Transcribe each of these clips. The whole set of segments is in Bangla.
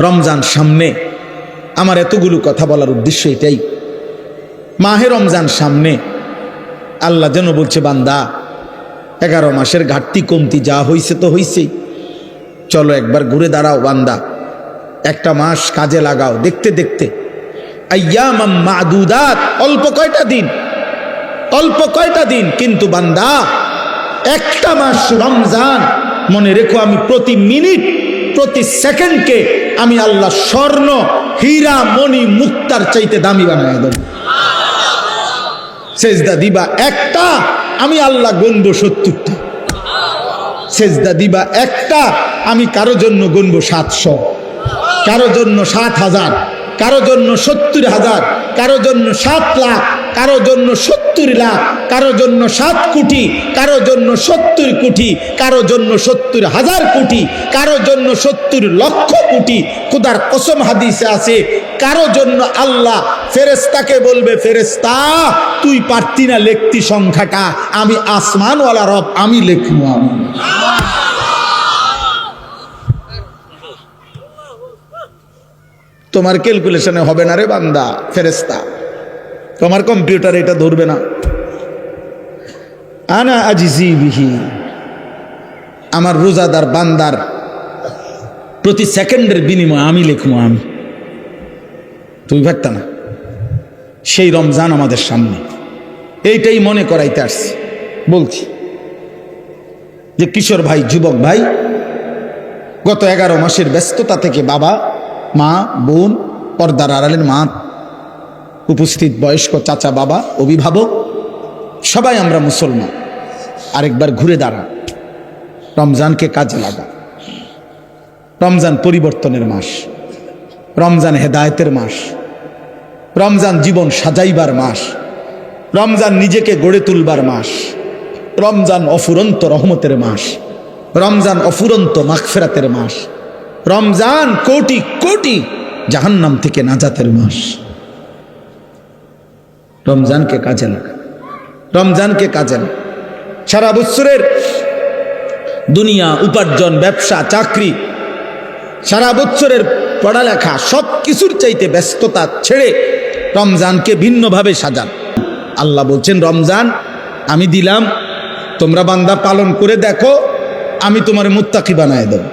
রমজান সামনে। আমার এতগুলো কথা বলার উদ্দেশ্য এটাই। মাহে রমজান সামনে। আল্লাহ যেন বলছে, বান্দা, এগারো মাসের ঘাটতি কমতি যা হইছে তো হইছেই। চলো একবার ঘুরে দাঁড়াও, বান্দা। একটা মাস কাজে লাগাও, দেখতে দেখতে। অল্প কয়টা দিন। অল্প কয়টা দিন, কিন্তু বান্দা, একটা মাস রমজান, মনে রেখো আমি প্রতি মিনিট প্রতি সেকেন্ডকে আমি আল্লাহ স্বর্ণ, হীরা, মণি, মুক্তার চাইতে দামি বানায় দেব। সেজদা দিবা একটা, আমি আল্লাহ গণব সত্তরটা। সেজদা দিবা একটা, আমি কারও জন্য গণব সাতশো। কারও জন্য সাত হাজার, কারও জন্য সত্তর হাজার, কারও জন্য সাত লাখ কারও জন্য সত্তর লাখ, কারও জন্য সাত কোটি, কারও জন্য সত্তর কোটি, কারও জন্য সত্তর হাজার কোটি, কারও জন্য সত্তর লক্ষ কোটি। খুদার কসম হাদিসে আছে, কারও জন্য আল্লাহ ফেরেস্তাকে বলবে ফেরেস্তা তুই পারতি না লেখতি সংখ্যাটা। আমি আসমানওয়ালা রব, আমি লেখবো আমি। তোমার ক্যালকুলেশনে হবে না রে বান্দা ফেরেস্তা তোমার কম্পিউটার এটা ধরবে না। আনা আজিজি বিহি। আমার রোজাদার বান্দার প্রতি সেকেন্ডের বিনিময়ে আমি লিখব আমি। তুমি ভাবতা না, সেই রমজান আমাদের সামনে। এইটাই মনে করাইতে আসছি। বলছি যে কিশোর ভাই, যুবক ভাই, গত এগারো মাসের ব্যস্ততা থেকে বাবা, মা, বোন, পর্দার আড়ালের মা উপস্থিত বয়স্ক চাচা, বাবা, অভিভাবক, সবাই আমরা মুসলমান। আরেকবার ঘুরে দাঁড়া রমজানকে কাজে লাগা রমজান পরিবর্তনের মাস। রমজান হেদায়তের মাস। রমজান জীবন সাজাইবার মাস। রমজান নিজেকে গড়ে তুলবার মাস। রমজান অফুরন্ত রহমতের মাস। রমজান অফুরন্ত মাগফেরাতের মাস। রমজান কোটি কোটি জাহান্নাম থেকে নাজাতের মাস। রমজানকে কাজে লাগা রমজানকে কাজে লাগা সারা বৎসরের দুনিয়া, উপার্জন, ব্যবসা, চাকরি, সারা বৎসরের পড়ালেখা সব কিছুর চাইতে ব্যস্ততা ছেড়ে রমজানকে ভিন্নভাবে সাজান। আল্লাহ বলছেন, রমজান, আমি দিলাম, তোমরা বান্দা পালন করে দেখো, আমি তোমার মুত্তাকি বানায় দেব।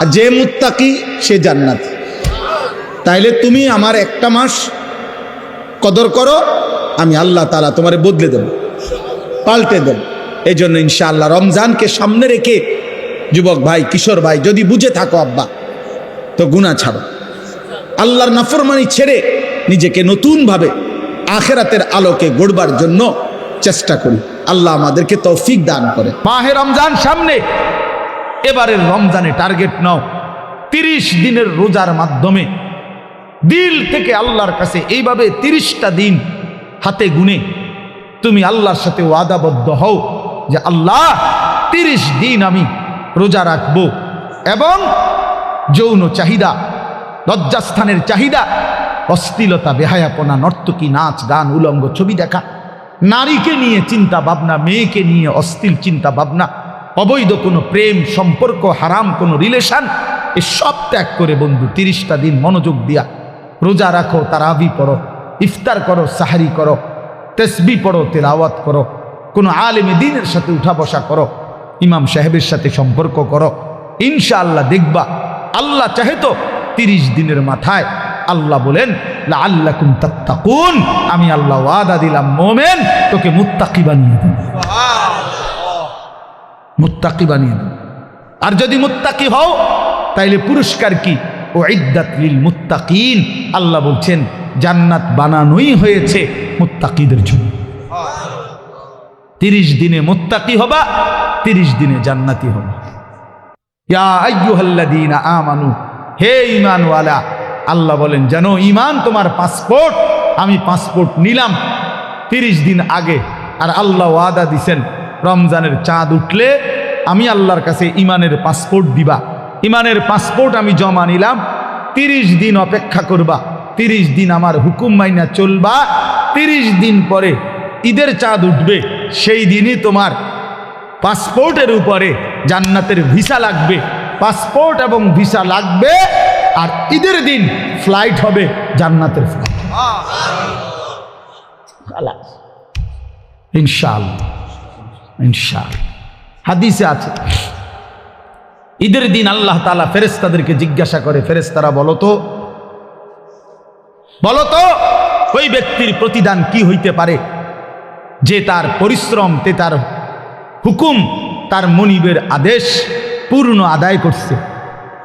আর যে মুত্তাকি, সে জান্নাতি। তাইলে তুমি আমার একটা মাস কদর করো, আমি আল্লাহ তালা তোমারে বদলে দেব, পাল্টে দেব। এই জন্য ইনশাআল্লাহ রমজানকে সামনে রেখে যুবক ভাই, কিশোর ভাই, যদি বুঝে থাকো আব্বা, তো গুণা ছাড়ো। আল্লাহর নাফরমানি ছেড়ে নিজেকে নতুনভাবে আখেরাতের আলোকে গড়বার জন্য চেষ্টা করি। আল্লাহ আমাদেরকে তৌফিক দান করে। মাহে রমজান সামনে, এবারের রমজানে টার্গেট নাও। তিরিশ দিনের রোজার মাধ্যমে দিল থেকে আল্লাহর কাছে এইভাবে তিরিশটা দিন হাতে গুনে তুমি আল্লাহর সাথে ওয়াদাবদ্ধ হও যে আল্লাহ তিরিশ দিন আমি রোজা রাখব এবং যৌন চাহিদা, লজ্জাস্থানের চাহিদা অশ্লীলতা বেহায়াপনা, নর্তকী, নাচ, গান, উলঙ্গ, ছবি দেখা, নারীকে নিয়ে চিন্তা ভাবনা, মেয়েকে নিয়ে অস্থির চিন্তা ভাবনা, অবৈধ কোনো প্রেম, সম্পর্ক, হারাম কোনো রিলেশন সব ত্যাগ করে বন্ধু, তিরিশটা দিন মনোযোগ দিয়া রোজা রাখো, তারাবি পড়ো, ইফতার করো, সাহারি করো, তেসবি পড়ো, তেলাওয়াত করো, কোনো আলেমে দিনের সাথে উঠা বসা করো, ইমাম সাহেবের সাথে সম্পর্ক করো, ইনশাআল্লাহ দেখবা, আল্লাহ চাহে তো তিরিশ দিনের মাথায় আল্লাহ বলেন আল্লাহ তাত্তাকুন আমি আল্লাহ ওয়াদা দিলাম, মোমেন, তোকে মুত্তাকি বানিয়ে দেব। মুত্তাকি বানিয়ে দেব। আর যদি মুত্তাকি হও, তাইলে পুরস্কার কি? ও ইদ্দাত লিল মুত্তাকিন। আল্লাহ বলছেন, জান্নাত বানানোই হয়েছে মুত্তাকিদের জন্য। তিরিশ দিনে মুত্তাকি হবা, তিরিশ দিনে জান্নাতি হবা। ইয়া আইয়ুহাল্লাযীনা আমানু, হে ঈমানওয়ালা, আল্লাহ বলেন জানো ঈমান তোমার পাসপোর্ট, আমি পাসপোর্ট নিলাম তিরিশ দিন আগে। আর আল্লাহ ওয়াদা দিছেন, রমজানের চাঁদ উঠলে আমি আল্লাহর কাছে ইমানের পাসপোর্ট দিবা। ইমানের পাসপোর্ট আমি জমা নিলাম, তিরিশ দিন অপেক্ষা করবা, তিরিশ দিন আমার হুকুম মাইনা চলবা, তিরিশ দিন পরে ঈদের চাঁদ উঠবে, সেই দিনই তোমার পাসপোর্টের উপরে জান্নাতের ভিসা লাগবে। পাসপোর্ট এবং ভিসা লাগবে, আর ঈদের দিন ফ্লাইট হবে জান্নাতের ফ্লাইট ইনশাআল্লাহ ইনশাআল্লাহ। হাদিসে আছে ঈদের দিন আল্লাহ তালা ফেরেস্তাদেরকে জিজ্ঞাসা করে ফেরেস্তারা বলো বলতো বলো ওই ব্যক্তির প্রতিদান কি হইতে পারে? যে তার পরিশ্রম তে তার হুকুম, তার মনিবের আদেশ পূর্ণ আদায় করছে।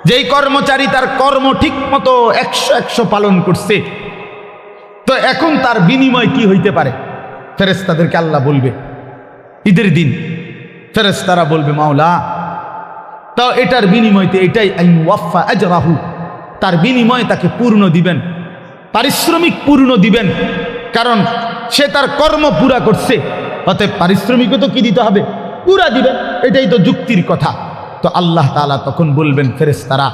যেই কর্মচারী তার কর্ম ঠিক মতো একশো একশো পালন করছে। তো এখন তার বিনিময় কি হইতে পারে? ফেরেস্তাদেরকে আল্লাহ বলবে, ঈদের দিন ফেরেস্তারা বলবে, মাওলা তো এটার বিনিময়তে এটাই আইন ওয়াফা আজরাহু। তার বিনিময়ে তাকে পূর্ণ দিবেন। পারিশ্রমিক পূর্ণ দিবেন। কারণ সে তার কর্ম পুরা করছে। অতএব পারিশ্রমিকও তো কি দিতে হবে? পুরা দিবেন। এটাই তো যুক্তির কথা। তো আল্লাহ তাআলা তখন বলবেন ফেরেস্তারা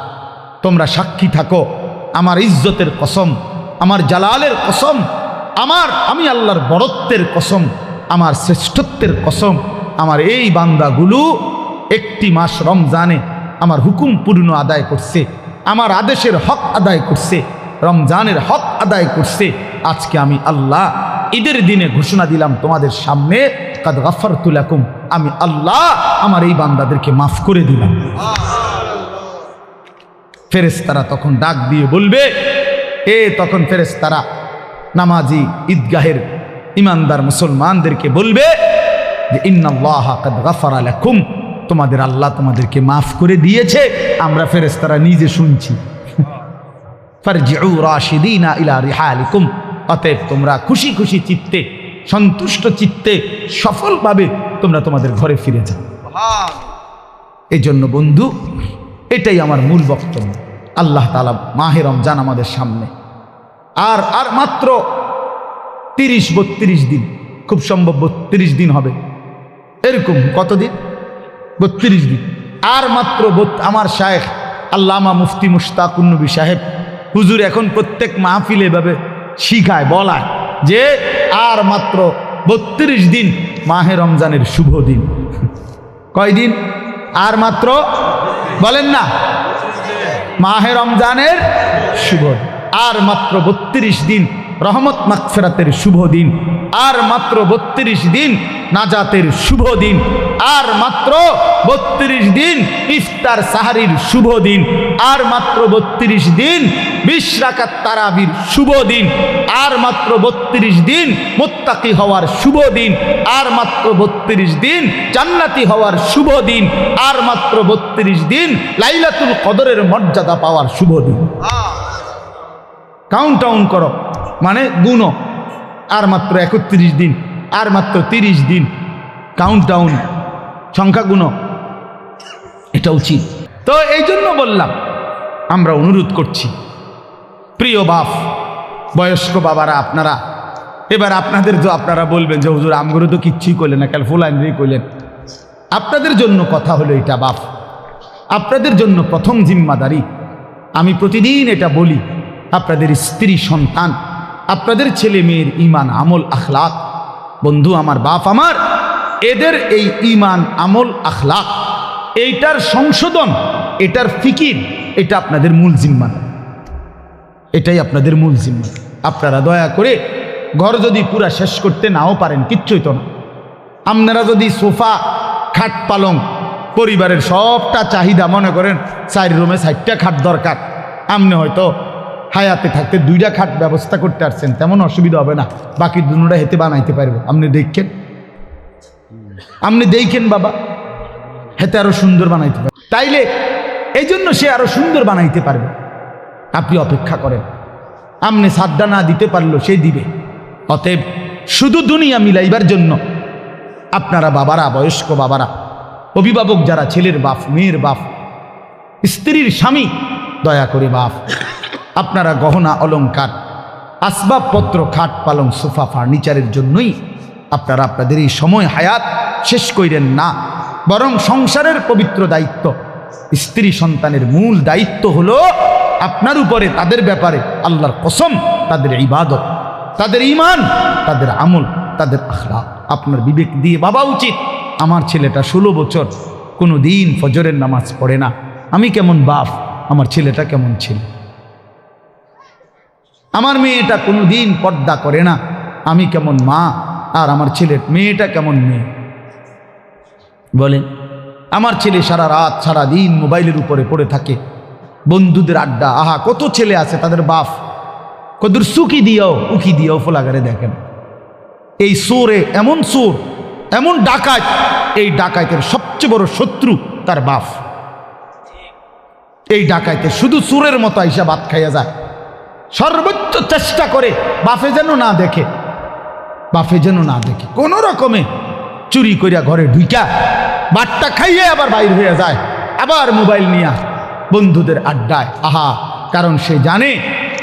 তোমরা সাক্ষী থাকো। আমার ইজ্জতের কসম, আমার জালালের কসম, আমার, আমি আল্লাহর বরত্বের কসম, আমার শ্রেষ্ঠত্বের কসম, আমার এই বান্দাগুলো একটি মাস রমজানে আমার হুকুম পূর্ণ আদায় করছে, আমার আদেশের হক আদায় করছে, রমজানের হক আদায় করছে। আজকে আমি আল্লাহ ঈদের দিনে ঘোষণা দিলাম তোমাদের সামনে, কাদ গাফার তুলাকুম আমি আল্লাহ আমার এই বান্দাদেরকে মাফ করে দিলাম। ফেরেস্তারা তখন ডাক দিয়ে বলবে, এ তখন ফেরেস্তারা নামাজি ঈদগাহের ইমানদার মুসলমানদেরকে বলবে যে, ইন্নাল্লাহ কাদ গাফার লাকুম তোমাদের আল্লাহ তোমাদেরকে মাফ করে দিয়েছে, আমরা ফেরেস্তারা নিজে শুনছি। অতএব তোমরা খুশি খুশি চিত্তে, সন্তুষ্ট চিত্তে, সফলভাবে তোমরা তোমাদের ঘরে ফিরে যাও। এই জন্য বন্ধু, এটাই আমার মূল বক্তব্য। আল্লাহ তালা মাহে রমজান আমাদের সামনে। আর আর মাত্র তিরিশ বত্রিশ দিন, খুব সম্ভব বত্রিশ দিন হবে। এরকম কতদিন? বত্রিশ দিন। আর মাত্র আমার শায়েখ আল্লামা মুফতি মুশতাকুন্নবী সাহেব, হুজুর এখন প্রত্যেক মাহফিলে এভাবে শিখায়, বলায় যে আর মাত্র বত্রিশ দিন মাহে রমজানের শুভ দিন। কয়দিন আর মাত্র বলেন না, মাহে রমজানের শুভ আর মাত্র বত্রিশ দিন রহমত মাকফেরাতের শুভ দিন। আর মাত্র বত্রিশ দিন নাজাতের শুভ দিন। আর মাত্র বত্রিশ দিন ইফতার সাহারির শুভ দিন। আর মাত্র বত্রিশ দিন বিশ রাকাত তারাবির শুভ দিন। আর মাত্র বত্রিশ দিন মোত্তাকি হওয়ার শুভ দিন। আর মাত্র বত্রিশ দিন জান্নাতি হওয়ার শুভ দিন। আর মাত্র বত্রিশ দিন লাইলাতুল কদরের মর্যাদা পাওয়ার শুভ দিন। কাউন্ট ডাউন করো। মানে গুণ আর মাত্র একত্রিশ দিন, আর মাত্র তিরিশ দিন। কাউন্ট ডাউন সংখ্যা গুণ এটা উচিত। তো এই জন্য বললাম, আমরা অনুরোধ করছি, প্রিয় বাপ, বয়স্ক বাবারা আপনারা, এবার আপনাদের যে আপনারা বলবেন যে, হুজুর আমগুলো তো কিচ্ছুই করলেন না কাল ফুলাইনরি করলেন আপনাদের জন্য কথা হলো এটা, বাপ। আপনাদের জন্য প্রথম জিম্মাদারি। আমি প্রতিদিন এটা বলি, আপনাদের স্ত্রী সন্তান আপনাদের ছেলে মেয়ের ইমান আমল, আখলাক। বন্ধু, আমার বাপ আমার, এদের এই ইমান আমল, আখলাক, এইটার সংশোধন, এটার ফিকির, এটা আপনাদের মূল জিম্মাদারি এটাই আপনাদের মূল জিম্মা। আপনারা দয়া করে ঘর যদি পুরা শেষ করতে নাও পারেন কিচ্ছুই তো না। আপনারা যদি সোফা, খাট পালং, পরিবারের সবটা চাহিদা মনে করেন, চার রুমে চারটা খাট দরকার। আপনি হয়তো হায়াতে থাকতে দুইটা খাট ব্যবস্থা করতে পারছেন তেমন অসুবিধা হবে না। বাকি দুটা হেতে বানাইতে পারব। আপনি দেখছেন আপনি দেখেন বাবা হেতে আরও সুন্দর বানাইতে পারবে। তাইলে এই জন্য সে আরও সুন্দর বানাইতে পারবে। আপনি অপেক্ষা করেন। আপনি সাদ্দা না দিতে পারল, সে দিবে। অতএব শুধু দুনিয়া মিলাইবার জন্য আপনারা বাবারা, বয়স্ক বাবারা, অভিভাবক যারা, ছেলের বাপ, মেয়ের বাপ, স্ত্রীর স্বামী, দয়া করে বাপ আপনারা গহনা অলংকার, আসবাবপত্র, খাট পালং, সোফা ফার্নিচারের জন্যই আপনারা আপনাদের এই সময় হায়াত শেষ কইরেন না। বরং সংসারের পবিত্র দায়িত্ব, স্ত্রী সন্তানের মূল দায়িত্ব হলো আপনার উপরে, তাদের ব্যাপারে আল্লাহর কসম, তাদের ইবাদত, তাদের ইমান তাদের আমল, তাদের আখলা আপনার বিবেক দিয়ে বাবা উচিত, আমার ছেলেটা ষোলো বছর কোনো দিন ফজরের নামাজ পড়ে না। আমি কেমন বাপ, আমার ছেলেটা কেমন ছেলে? আমার মেয়েটা কোনো দিন পর্দা করে না। আমি কেমন মা? আর আমার ছেলের মেয়েটা কেমন মেয়ে? বলেন, আমার ছেলে সারা রাত, সারা দিন মোবাইলের উপরে পড়ে থাকে। বন্ধুদের আড্ডা, আহা, কত ছেলে আছে তাদের বাপ। কদুর সুকি দিও উকি দিও ফোলাগারে দেখেন। এই সোরে, এমন সোর, এমন ডাকাত, এই ডাকাতের সবচেয়ে বড় শত্রু তার বাপ। এই ডাকাইতে শুধু সুরের মতো আইসা ভাত খাইয়া যায়। সর্বোচ্চ চেষ্টা করে বাফে যেন না দেখে বাফে যেন না দেখে। কোন রকমে চুরি করিয়া ঘরে ঢুইকা বাটটা খাইয়ে আবার বাইর হয়ে যায়, আবার মোবাইল নিয়া বন্ধুদের আড্ডায়। আহা, কারণ সে জানে,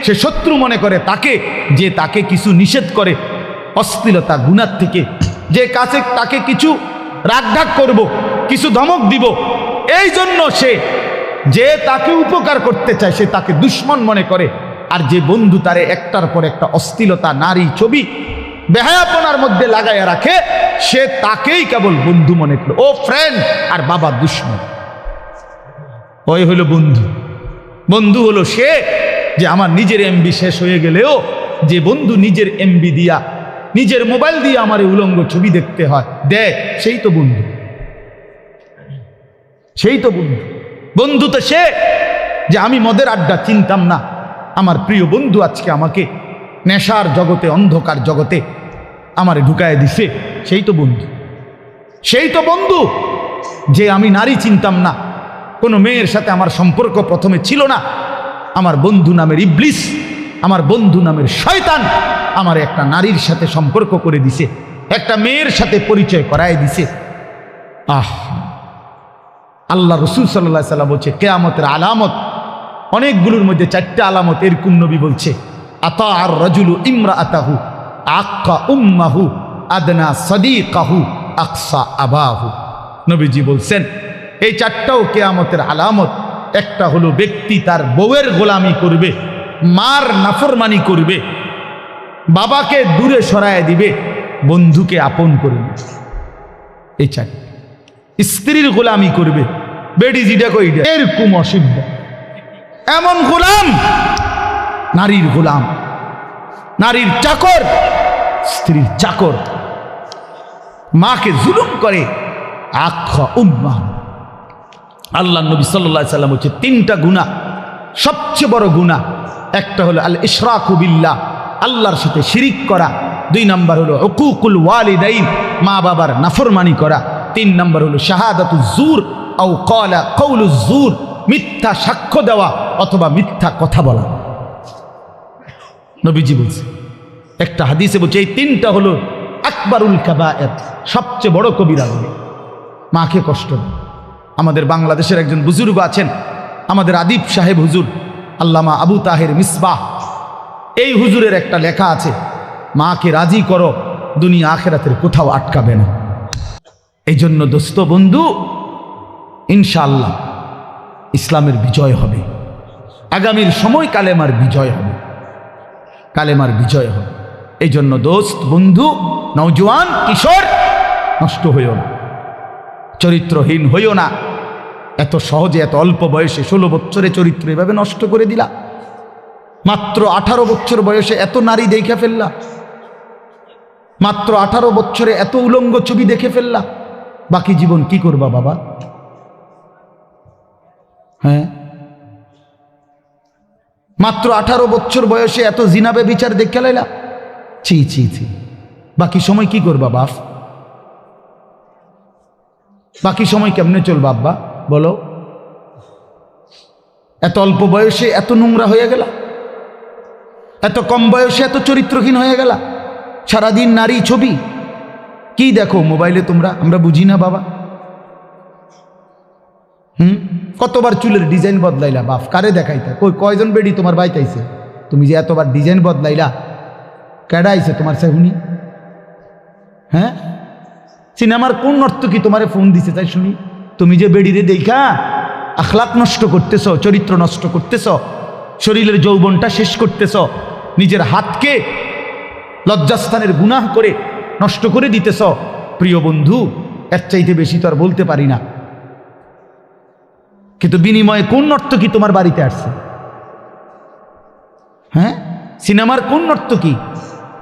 সে শত্রু মনে করে তাকে, যে তাকে কিছু নিষেধ করে, অশ্লীলতা গুণার থেকে। যে কাছে তাকে কিছু রাগঢাক করব, কিছু ধমক দিব, এই জন্য সে যে তাকে উপকার করতে চায়, সে তাকে দুশ্মন মনে করে। আর যে বন্ধু তারে একটার পর একটা অস্থিলতা নারী ছবি বেহায়াপনার মধ্যে লাগাইয়া রাখে, সে তাকেই কেবল বন্ধু মনে করে ও ফ্রেন্ড আর বাবা দুশ্মন। ওই হলো বন্ধু। বন্ধু হলো সে যে আমার নিজের এমবি শেষ হয়ে গেলেও যে বন্ধু নিজের এমবি দিয়া, নিজের মোবাইল দিয়ে আমার এই উলঙ্গ ছবি দেখতে হয়। দেখ, সেই তো বন্ধু। সেই তো বন্ধু। বন্ধু তো সে যে আমি মদের আড্ডা চিনতাম না। আমার প্রিয় বন্ধু আজকে আমাকে নেশার জগতে, অন্ধকার জগতে আমারে ঢুকায় দিছে। সেই তো বন্ধু। সেই তো বন্ধু যে আমি নারী চিনতাম না। কোনো মেয়ের সাথে আমার সম্পর্ক প্রথমে ছিল না। আমার বন্ধু নামের ইবলিস, আমার বন্ধু নামের শয়তান আমার একটা নারীর সাথে সম্পর্ক করে দিছে, একটা মেয়ের সাথে পরিচয় করায় দিছে। আহ! আল্লাহ রসুল সাল্লাহ সাল্লাম বলছে, কেয়ামতের আলামত অনেকগুলোর মধ্যে চারটে আলামত এরকম নবী বলছে, আতা আর রজুলু ইমরা আতাহু আক্কা উম্মাহু, আদনা সদিকাহু, আকসা আবাহু। নবীজি বলছেন, এই চারটাও কেয়ামতের আলামত, একটা হলো ব্যক্তি তার বউয়ের গোলামি করবে, মার নাফরমানি করবে, বাবাকে দূরে সরায় দিবে, বন্ধুকে আপন করবে এই চারটি। স্ত্রীর গোলামি করবে বেডি জিডা কইডা এরকম অসিদ্ধ। এমন গোলাম, নারীর গোলাম, নারীর চাকর, স্ত্রীর চাকর, মাকে জুলুম করে আখ উম্মা। আল্লাহ নবী সাল্লাহ সাল্লাম হচ্ছে তিনটা গুণা সবচেয়ে বড় গুণা একটা হলো আল ইশরাকুবিল্লাহ আল্লাহর সাথে শিরিক করা। দুই নাম্বার হলো হকুকুল ওয়ালিদাইন, মা বাবার নাফরমানি করা। তিন নাম্বার হলো শাহাদাতু জুর আও কলা কৌলু জুর মিথ্যা সাক্ষ্য দেওয়া। অথবা মিথ্যা কথা বলা। নবীজি বলছে, একটা হাদিসে বলছে, এই তিনটা হলো আকবরুল কাবায়ের সবচেয়ে বড় কবিরা গুলো মাকে কষ্ট আমাদের বাংলাদেশের একজন বুজুর্গ আছেন, আমাদের আদিব সাহেব হুজুর, আল্লামা আবু তাহের মিসবাহ। এই হুজুরের একটা লেখা আছে, মাকে রাজি করো, দুনিয়া আখেরাতের কোথাও আটকাবে না। এই জন্য দোস্ত বন্ধু, ইনশাআল্লাহ ইসলামের বিজয় হবে। আগামীর সময় কালেমার বিজয় হবে। কালেমার বিজয় হবে। এই জন্য দোস্ত, বন্ধু নৌজওয়ান কিশোর, নষ্ট হইও না। চরিত্রহীন হইও না। এত সহজে, এত অল্প বয়সে ষোলো বছরে চরিত্র এভাবে নষ্ট করে দিলা। মাত্র আঠারো বছর বয়সে এত নারী দেখে ফেললা। মাত্র আঠারো বছরে এত উলঙ্গ ছবি দেখে ফেললা। বাকি জীবন কি করবা বাবা? হ্যাঁ? মাত্র আঠারো বছর বয়সে এত জিনাবে বিচার দেখে লাইলা? ছি ছি ছি। বাকি সময় কি করবা, বাপ? বাকি সময় কেমনে চলবা, আব্বা? বলো। এত অল্প বয়সে এত নোংরা হয়ে গেলা? এত কম বয়সে এত চরিত্রহীন হয়ে গেলা? সারাদিন নারী ছবি? কি দেখো মোবাইলে তোমরা? আমরা বুঝি না, বাবা। হুম? কতবার চুলের ডিজাইন বদলাইলা, বাপ? কারে দেখাইতা? কই, কয়জন বেডি তোমার বাইতাইছে? তুমি যে এতবার ডিজাইন বদলাইলা, কেডা আইছে তোমার সেহুনি? হ্যাঁ? সিনেমার কোন নর্তকী তোমারে ফোন দিছে, তাই শুনি? তুমি যে বেডিরে দেখা আখলাক নষ্ট করতেছ, চরিত্র নষ্ট করতেছ, শরীরের যৌবনটা শেষ করতেছ, নিজের হাতকে লজ্জাস্থানের গুনাহ করে নষ্ট করে দিতেছ, প্রিয় বন্ধু, এর চাইতে বেশি তো আর বলতে পারি না। কিন্তু বিনিময়ে কোন নর্তকী তোমার বাড়িতে আসছে? হ্যাঁ? সিনেমার কোন নর্তকী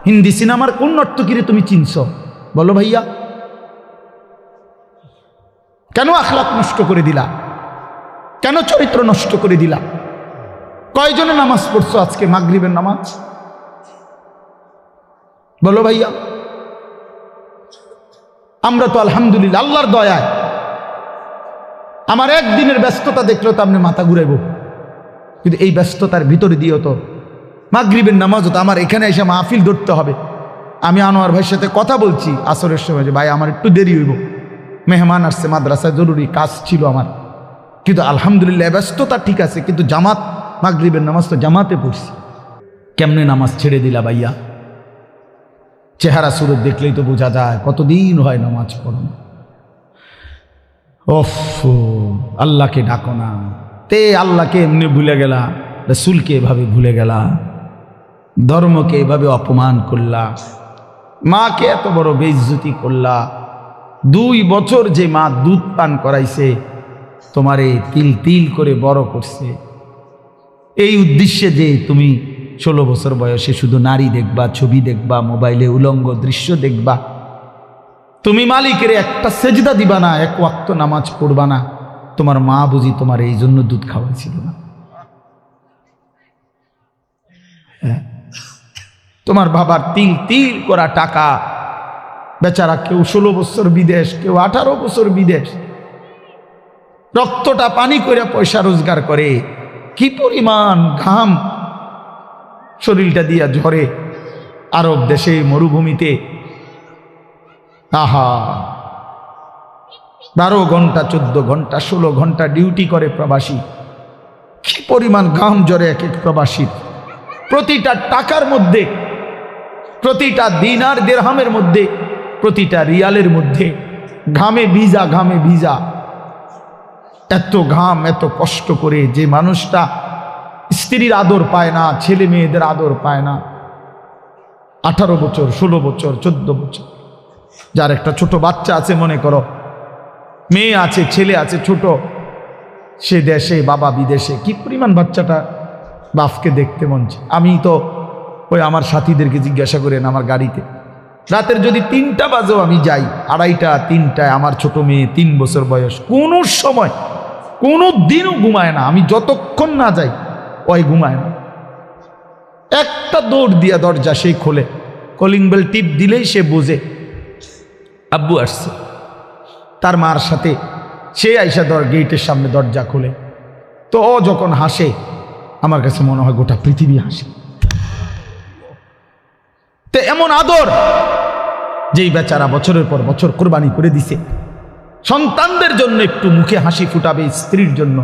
হিন্দি সিনেমার কোন নর্তকীরে তুমি চিনছ? বলো ভাইয়া। কেন আখলাক নষ্ট করে দিলা? কেন চরিত্র নষ্ট করে দিলা? কয়জনে নামাজ পড়ছো আজকে? মাগরিবের নামাজ? বলো ভাইয়া। আমরা তো আলহামদুলিল্লাহ, আল্লাহর দয়ায় আমার একদিনের ব্যস্ততা দেখলেও তো আপনি মাথা ঘুরাইব। কিন্তু এই ব্যস্ততার ভিতরে দিয়েও তো মাগরিবের নামাজও তো আমার এখানে এসে মাহফিল ধরতে হবে। আমি আনোয়ার ভাইয়ের সাথে কথা বলছি আসরের সময় যে, ভাই, আমার একটু দেরি হইব। মেহমান আসছে, মাদ্রাসায় জরুরি কাজ ছিল আমার। কিন্তু আলহামদুলিল্লাহ, ব্যস্ততা ঠিক আছে, কিন্তু জামাত, মাগরিবের নামাজ তো জামাতে পড়ছি। কেমনে নামাজ ছেড়ে দিলা ভাইয়া? চেহারা সুরত দেখলেই তো বোঝা যায়, কতদিন হয় নামাজ পড়ানো। ওফ, আল্লাহকে ডাকো না। তে আল্লাহকে এমনি ভুলে গেলা, রসুলকে এভাবে ভুলে গেলা, ধর্মকে এভাবে অপমান করলা, মাকে এত বড় বেইজ্জতি করলা, দুই বছর যে মা দুধ পান করাইছে, তোমারে তিল তিল করে বড় করছে। এই উদ্দেশ্যে যে তুমি ষোলো বছর বয়সে শুধু নারী দেখবা, ছবি দেখবা, মোবাইলে উলঙ্গ দৃশ্য দেখবা তুমি মালিকের একটা সেজদা দিবা না, এক ওয়াক্ত নামাজ পড়বা না। তোমার মা বুঝি তোমার এই জন্য দুধ খাওয়াইছিল না। হ্যাঁ। তোমার বাবার তিল তিল করা টাকা। বেচারা কেউ ষোলো বছর বিদেশ, কেউ আঠারো বছর বিদেশ। রক্তটা পানি করে পয়সা রোজগার করে। কি পরিমাণ ঘাম। শরীরটা দিয়া ঝরে। আরব দেশে মরুভূমিতে আহা। বারো ঘণ্টা, চোদ্দ ঘণ্টা, ষোলো ঘণ্টা ডিউটি করে প্রবাসী। কি পরিমাণ ঘাম জ্বরে এক এক প্রবাসীর। প্রতিটা টাকার মধ্যে, প্রতিটা দিনার দেড়হামের মধ্যে, প্রতিটা রিয়ালের মধ্যে, ঘামে ভিজা ঘামে ভিজা। এত ঘাম, এত কষ্ট করে যে মানুষটা স্ত্রীর আদর পায় না, ছেলে মেয়েদের আদর পায় না। আঠারো বছর, ষোলো বছর, চোদ্দ বছর। যার একটা ছোট বাচ্চা আছে, মনে করো। মেয়ে আছে, ছেলে আছে, ছোট। সে দেশে, বাবা বিদেশে, কি পরিমাণ বাচ্চাটা বাপকে দেখতে মন। আমি তো ওই আমার সাথীদেরকে জিজ্ঞাসা করেন আমার গাড়িতে। রাতের যদি তিনটা বাজেও আমি যাই, আড়াইটা, তিনটায় আমার ছোট মেয়ে তিন বছর বয়স, কোনো সময়, কোনো দিনও ঘুমায় না। আমি যতক্ষণ না যাই, ওই ঘুমায় না। একটা দৌড় দিয়া দরজা সেই খোলে। কলিং বেল টিপ দিলেই সে বোঝে আব্বু আসছে। তার মার সাথে সে আইসা দর গেটের সামনে দরজা খোলে। তো ও যখন হাসে, আমার কাছে মনে হয় গোটা পৃথিবী হাসে। তো এমন আদর যেই বেচারা বছরের পর বছর কোরবানি করে দিছে। সন্তানদের জন্য একটু মুখে হাসি ফুটাবে স্ত্রীর জন্য।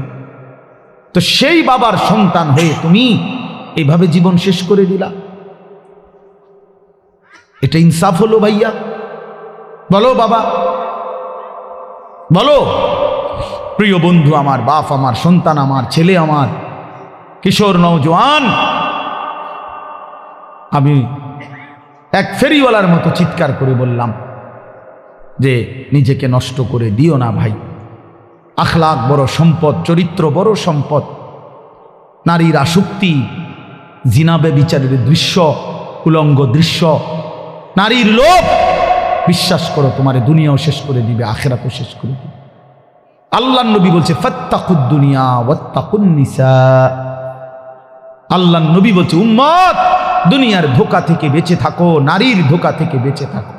তো সেই বাবার সন্তান হয়ে তুমি এইভাবে জীবন শেষ করে দিলা। এটা ইনসাফ হলো ভাইয়া। বলো বাবা। বলো। প্রিয় বন্ধু আমার, বাপ আমার, সন্তান আমার, ছেলে আমার, কিশোর নৌজওয়ান আমি এক ফেরিওয়ালার মতো চিৎকার করে বললাম যে, নিজেকে নষ্ট করে দিও না ভাই। আখলাক বড় সম্পদ, চরিত্র বড় সম্পদ, নারীর আসক্তি জিনাবে বিচারের দৃশ্য, উলঙ্গ দৃশ্য, নারীর লোভ বিশ্বাস করো, তোমার দুনিয়াও শেষ করে দিবে, আখেরাতও শেষ করে দিবে। আল্লাহ নবী বলছে দুনিয়া আল্লাহ নবী বলছে, উম্মত, দুনিয়ার ধোকা থেকে বেঁচে থাকো, নারীর ধোকা থেকে বেঁচে থাকো।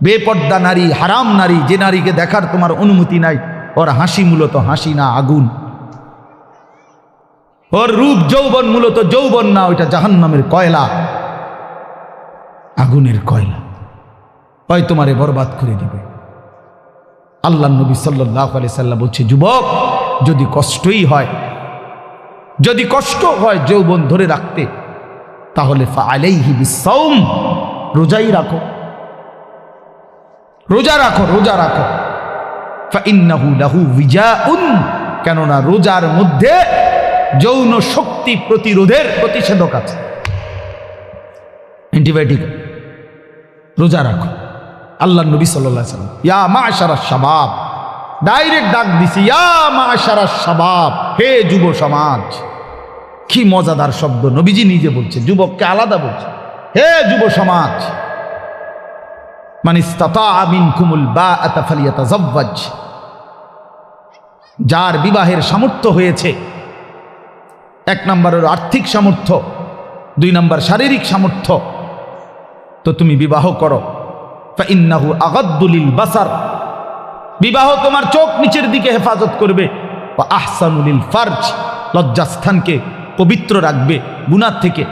বেপর্দা নারী, হারাম নারী, যে নারীকে দেখার তোমার অনুমতি নাই, ওর হাসি মূলত হাসি না আগুন। ওর রূপ যৌবন মূলত যৌবন না, ওইটা জাহান্নামের কয়লা। আগুনের কয়লা। হয় তোমারে বরবাদ করে দিবে। আল্লাহ নবী সাল্লাহ আলি সাল্লাম বলছে, যুবক, যদি কষ্টই হয়, যদি কষ্ট হয় যৌবন ধরে রাখতে, তাহলে রোজাই রাখো। রোজা রাখো রোজা রাখো। লাহু বিজাউন কেননা রোজার মধ্যে যৌন শক্তি প্রতিরোধের প্রতিষেধক আছে। অ্যান্টিবায়োটিক, রোজা রাখো। আল্লাহ নবী সাল্লাহ সাল্লাম, ইয়া মা সারা শাবাব ডাইরেক্ট ডাক দিছি, ইয়া মা সারা শাবাব হে যুব সমাজ। কি মজাদার শব্দ, নবীজি নিজে বলছে যুবককে আলাদা বলছে হে যুব সমাজ মানে যার বিবাহের সামর্থ্য হয়েছে, এক নম্বরের আর্থিক সামর্থ্য, দুই নম্বর শারীরিক সামর্থ্য। তো তুমি বিবাহ করো। ইন্নাহু আগাদ্দুলিল বাসার। বিবাহ তোমার চোখ নিচের দিকে হেফাজত করবে। আহসানুলিল ফার্জ। লজ্জাস্থানকে পবিত্র রাখবে গুনার থেকে।